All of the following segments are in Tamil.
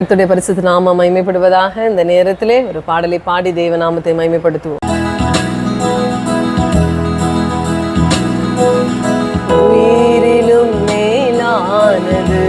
கர்த்தருடைய பரிசுத்த நாம மைமைப்படுவதாக இந்த நேரத்திலே ஒரு பாடலை பாடி தேவ நாமத்தை மைமைப்படுத்துவோம் உயிரிலும் மேலானது.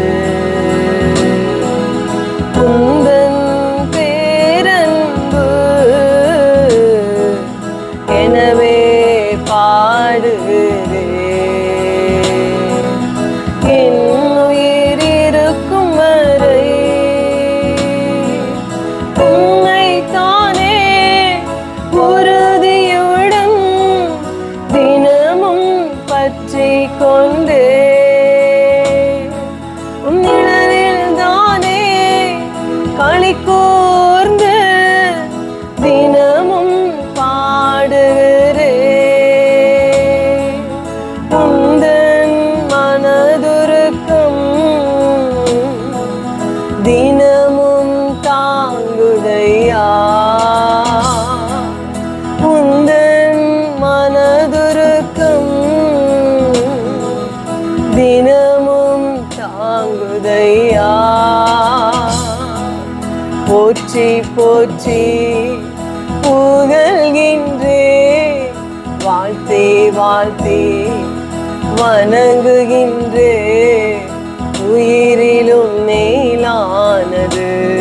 போற்றி போற்றி. புகழ்கின்றே. வாழ்த்தே வாழ்த்தே. வணங்குகின்றே. உயிரிலும் மேலானது.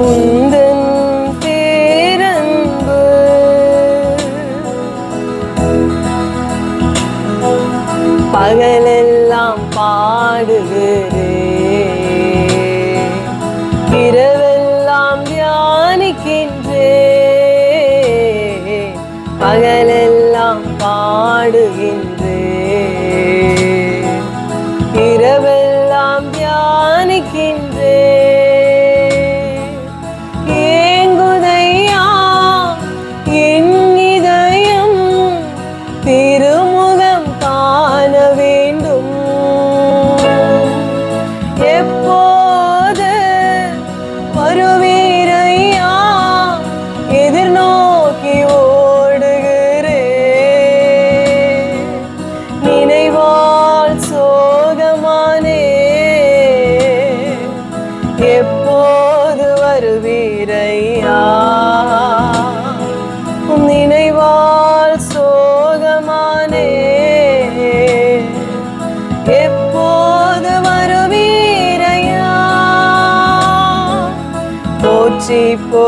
உந்தன் பேரன்பு. பகலெல்லாம் பாடுகிறேன் இரவெல்லாம் தியானிக்கின்றே. பகலெல்லாம் பாடுகின்றே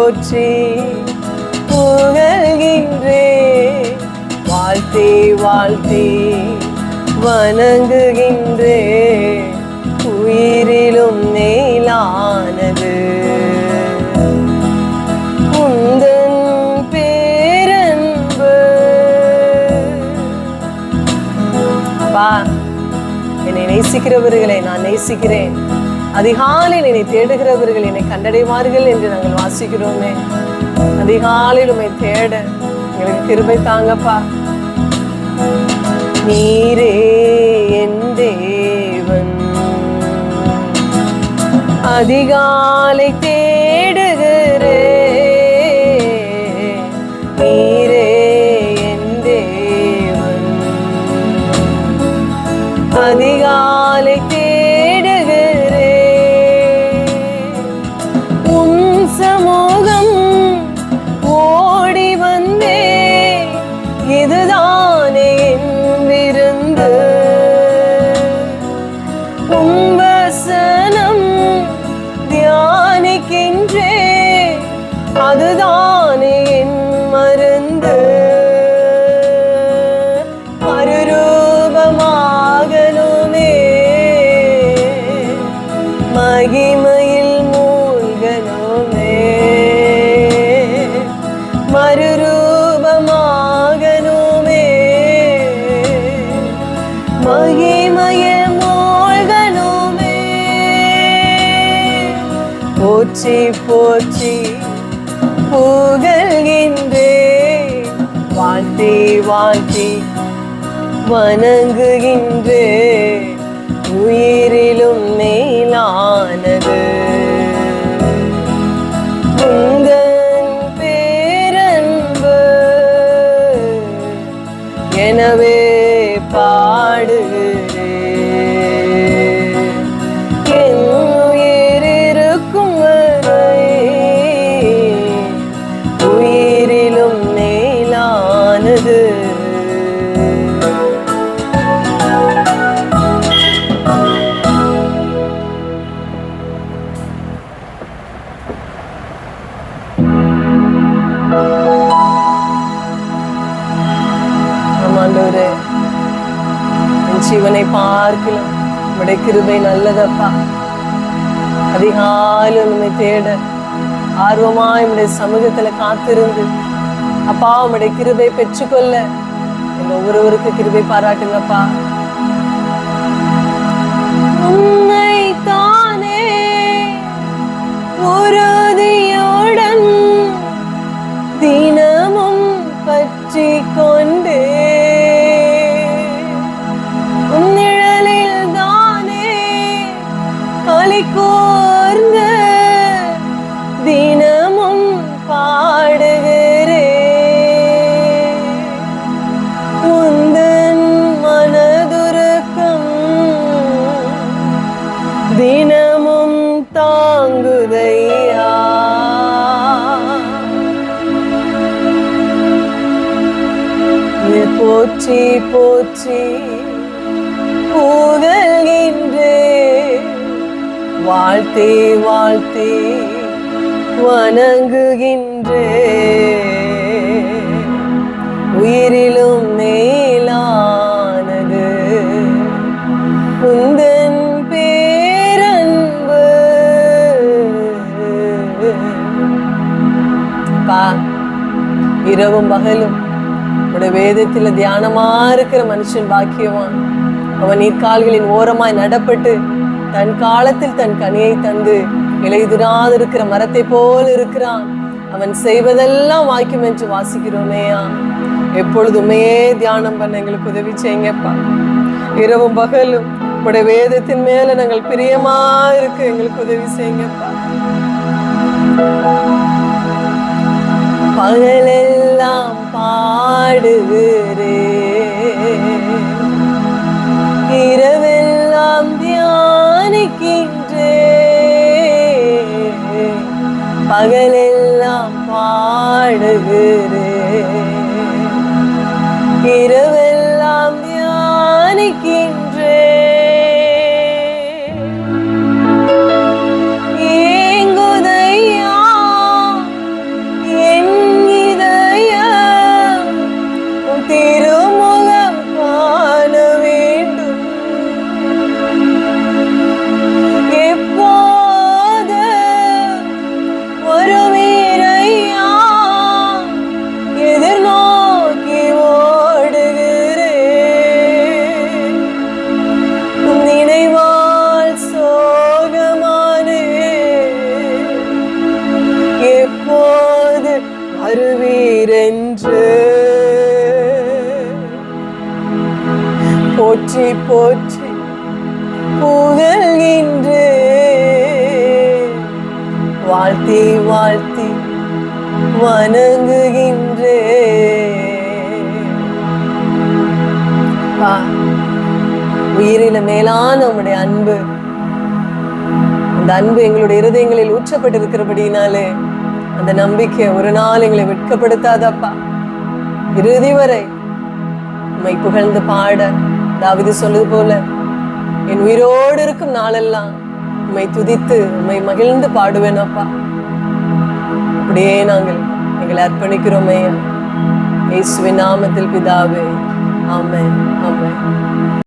போற்றி புகழ்கின்றே. வாழ்த்தே வாழ்த்தே வணங்குகின்றே. உயிரிலும் நேலானது உந்தன் பேரன்பு. அப்பா என்னை நேசிக்கிறவர்களை நான் நேசிக்கிறேன். அதிகாலையில் என்னை தேடுகிறவர்கள் என்னை கண்டடைவார்கள் என்று நாங்கள் வாசிக்கிறோமே. அதிகாலையில் உண்மை தேட எங்களுக்கு கிருபை தாங்கப்பா. நீரே என் தேவன். அதிகாலை தே தியானிக்கின்றே அதுதானே என் மருந்து. மறுரூபமாகணுமே. மகிமையில் மூழ்கணுமே. மறுரூபமாகணுமே போற்றி போற்றி புகழ்கின்றே. வாழ்த்தி வாழ்த்தி வணங்குகின்றே. உயிரிலும் மேலானது. உந்தன் பேரன்பு எனவே உடைய கிருபை நல்லதப்பா அதிகாலை உண்மை தேட ஆர்வமாய் உடைய சமூகத்துல காத்திருந்து அப்பா உடைய கிருபை பெற்றுக்கொள்ள எங்க ஒவ்வொருவருக்கு கிருபை பாராட்டுங்கப்பா உன்னை போற்றி போற்றி. புகழ்கின்றே வாழ்த்தே வாழ்த்தே. வணங்குகின்றே. உயிரிலும் மேலானது. உந்தன் பேரன்பு. பா இரவும் பகலும் வேதத்துல தியானமா இருக்கிற மனுஷன் பாக்கியவான். அவன் நீர்கால்களின் ஓரமாய் நடப்பட்டு தன் காலத்தில் தன் கனியை தந்து இலையுதிராது இருக்கிற மரத்தை போல் இருக்கிறான். அவன் செய்வதெல்லாம் வாய்க்கும் என்று வாசிக்கிறோமேயா எப்பொழுதுமே தியானம் பண்ண எங்களுக்கு உதவி செய்யுங்கப்பா. இரவும் பகலும் உடைய வேதத்தின் மேல நாங்கள் பிரியமா இருக்கு எங்களுக்கு உதவி செய்யுங்கப்பா. பகலெல்லாம் பாடுகிறே இரவெல்லாம் தியானிக்கின்றே. பகலெல்லாம் பாடுகிறே இரவு தருவீரென்று போற்றி போற்றி புகழ்கின்றே. வாழ்த்தி வாழ்த்தி வணங்குகின்றே. பா உயிரில மேலான உம்முடைய அன்பு. அந்த அன்பு எங்களுடைய இருதயங்களில் ஊற்றப்பட்டிருக்கிறபடினாலே அந்த நம்பிக்கை ஒரு நாள் எங்களை வெட்கப்படுத்தாதப்பா. இறுதி வரை உம்மை புகழ்ந்து பாட தாவிது சொல்லுது போல என் உயிரோடு இருக்கும் நாளெல்லாம் உம்மை துதித்து உண்மை மகிழ்ந்து பாடுவேன் அப்பா அப்படியே நாங்கள் எங்களை அர்ப்பணிக்கிறோமே இயேசுவின் நாமத்தில் பிதாவே. ஆமே ஆமே